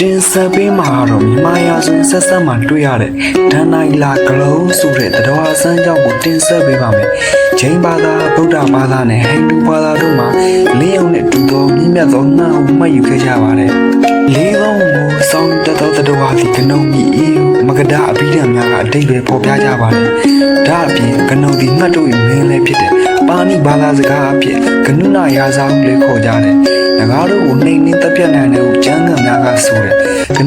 တင်ဆက်ပေးမှာကတော့မြန်မာရာဇဝင်ဆက်ဆက်မှတွေ့ရတဲ့ဒန်နိုင်လာဂလုံးဆိုတဲ့တရားစမ်းကြောင့်ကိုတင်ဆက်ပေးပါမယ်။ဂျိန်းဘာသာဗုဒ္ဓဘာသာနဲ့ဟိန္ဒူဘာသာတို့မှာလေးအောင်နဲ့တူသောမြင့်မြတ်သောနှံ့ကိုမှတ်ယူခဲ့ကြပါတယ်။လေးလုံးကိုစောင်းတတ်သောတရားစီကနုံကြီးအေးမကဒအပိဓာများကအတိတ်ပဲပေါ်ပြကြပါတယ်။ဒါအပြင်ကနုံဒီငှတ်တို့၏မင်းလည်းဖြစ်တဲ့ပါဏိဘာသာစကားအဖြစ်ကနုနာရာဇာဟုလည်းခေါ်ကြတယ်။ငါတို့ကိုနှိမ်နှင်းတပ်ပြတ်နိုင်တဲ့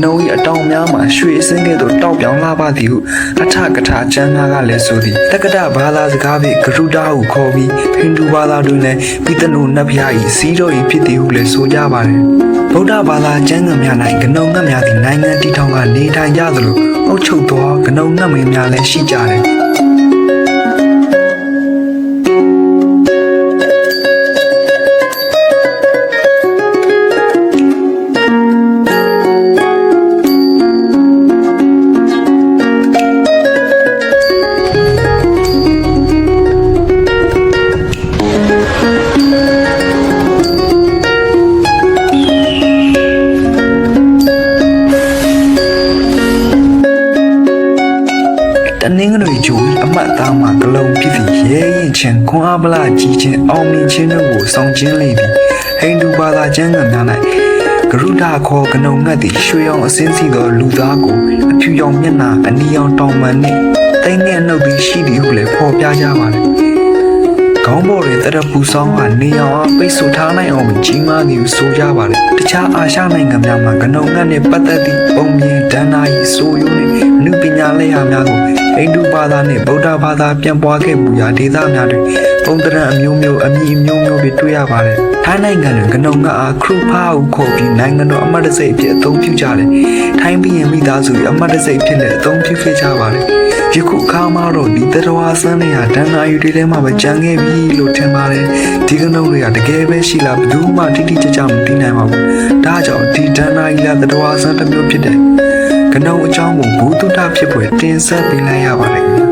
နုံ၏အတောင်များမှာရွှေအစင်းကဲ့သို့တောက်ပြောင်လာပါသည်ဟုအထကထာကျမ်းများကလည်းဆိုသည်တက္ကဒဘာသာစကားဖြင့်ဂရုတာဟုခေါ်ပြီးဟိန္ဒူဘာသာတွင်လည်းပိတနုနတ်ဖျား၏စီးတော်၏ဖြစ်သည်ဟုလည်းဆိုကြပါတယ်ဗုဒ္ဓဘာသာကျမ်းဂန်များ၌ကနုံငတ်များသည်နိုင်ငံတည်ထောင်ကနေထိုင်ကြသလိုအုပ်ချုပ်သောကနုံငတ်မင်းများလည်းရှိကြတယ် င်္ဂနွေဂျူအမတ်သားမှာဂလုံးဖြစ်သည့်ရဲရင်ချင်းခွန်အားပလာကြီးချင်းအောင်မြင်ခြင်းတို့ကိုဆောင်ကျင်းလေသည်ဟိန္ဒူဘာသာကျမ်းဂန်များ၌ဂရုဒခေါ်ကနုံငတ်သည့်ရွှေအောင်အစင်းစီသောလူသားကိုအဖြူရောင်မျက်နှာအနီရောင်တောင်ပန်နှင့်တိမ်ငယ်နှုတ်သည်ရှိသည်ဟုလည်းဖော်ပြကြပါသည်ခေါင်းပေါ်တွင်တရပူဆောင်ကနေအောင်အားပိတ်ဆို့ထားနိုင်အောင်ကြီးမားသည်ဟုဆိုကြပါတယ်။တခြားအာရှနိုင်ငံများမှာကနုံငတ်နှင့်ပတ်သက်သည့်ပုံမြင်ဒဏ္ဍာရီဆိုယုံနှင့်အနုပညာလက်ရာများကို ဟိန္ဒူဘာသာနှင့်ဗုဒ္ဓဘာသာပြန်ပွားခဲ့မှုရာဒေသများတွင်ပုံသဏ္ဍာန်အမျိုးမျိုးအမည်အမျိုးမျိုးဖြင့်တွေ့ရပါတယ်။ထိုင်းနိုင်ငံတွင်ကနုံငတ်အားခရုဖာဟုခေါ်ပြီးနိုင်ငံတော်အမတ်တစိတ်အဖြစ်အသုံးပြုကြတယ်။ထိုင်းပြည်ရင်မိသားစု၏အမတ်တစိတ်ဖြစ်လည်းအသုံးပြုခဲ့ကြပါတယ်။ယခုအခါမှာတော့ဒီတတော်ဆန်းနေရဒဏ္ဍာရီတွေထဲမှာပဲကြံခဲ့ပြီလို့ထင်ပါတယ်ဒီကနုံတွေကတကယ်ပဲရှိလားဘယ်သူမှတိတိကျကျမသိနိုင်ပါဘူးဒါကြောင့်ဒီဒဏ္ဍာရီလာတတော်ဆန်းတစ်မျိုးဖြစ်တဲ့ကနုံအ ကြောင်းကိုဘူတုတဖြစ်ပွဲတင်ဆက်ပေးလိုက်ရပါတယ်